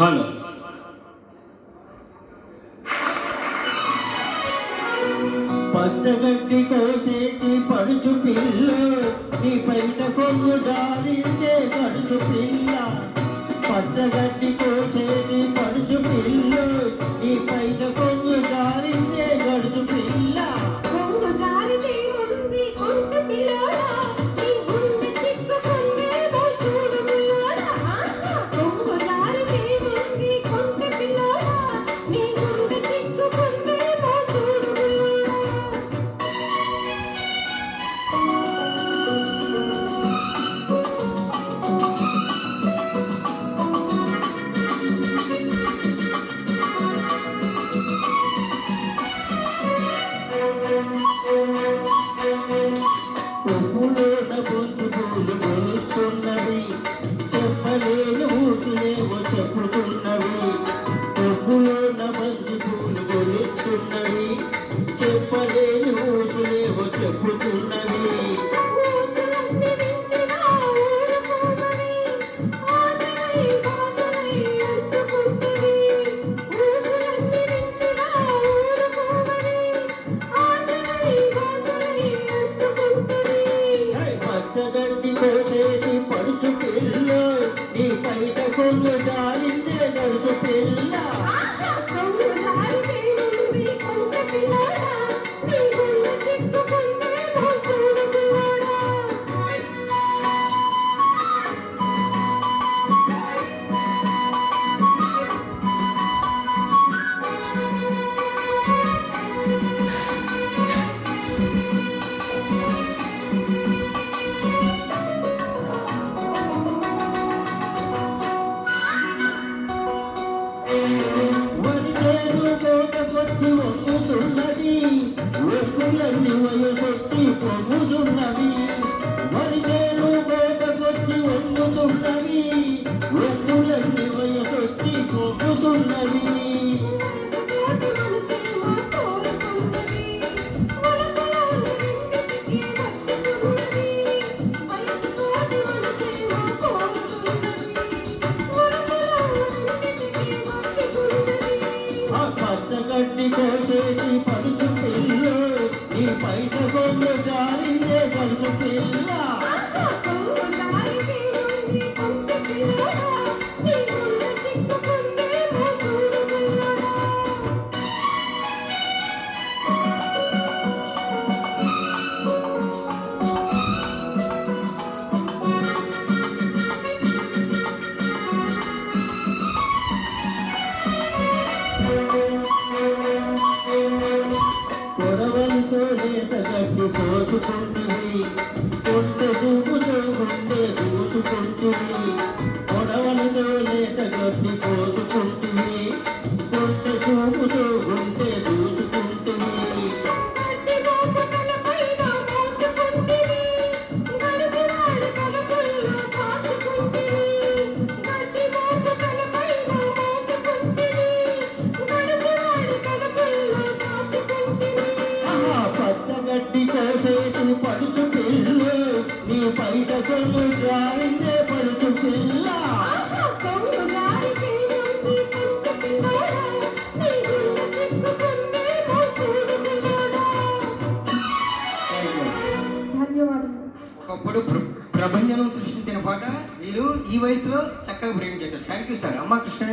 hello பச்சை கட்டி கோசேட்டி படிச்சு பில்லு நீ பெண்ட கொங்கு ஜாலியே கடிச்சு பில்லா രാജാവിന്റെ ദോഷത്തില്ല వెన్నులన్నీ వయసొచ్చి పొంగుతున్నవి వరికేను కోటకొచ్చి వంగుతున్నవి వెన్నులన్నీ వయసొచ్చి పొంగుతున్నవి పచ్చగడ్డి కోసేటి పడు pela జగత్తు పోసుకుంటుంది పొట్టు గుమ్ముతో ఉండేది ఒకప్పుడు ప్రభంజనం సృష్టించిన పాట మీరు ఈ వయసులో చక్కగా ప్రేమ చేశారు థ్యాంక్ యూ సార్ అమ్మ కృష్ణ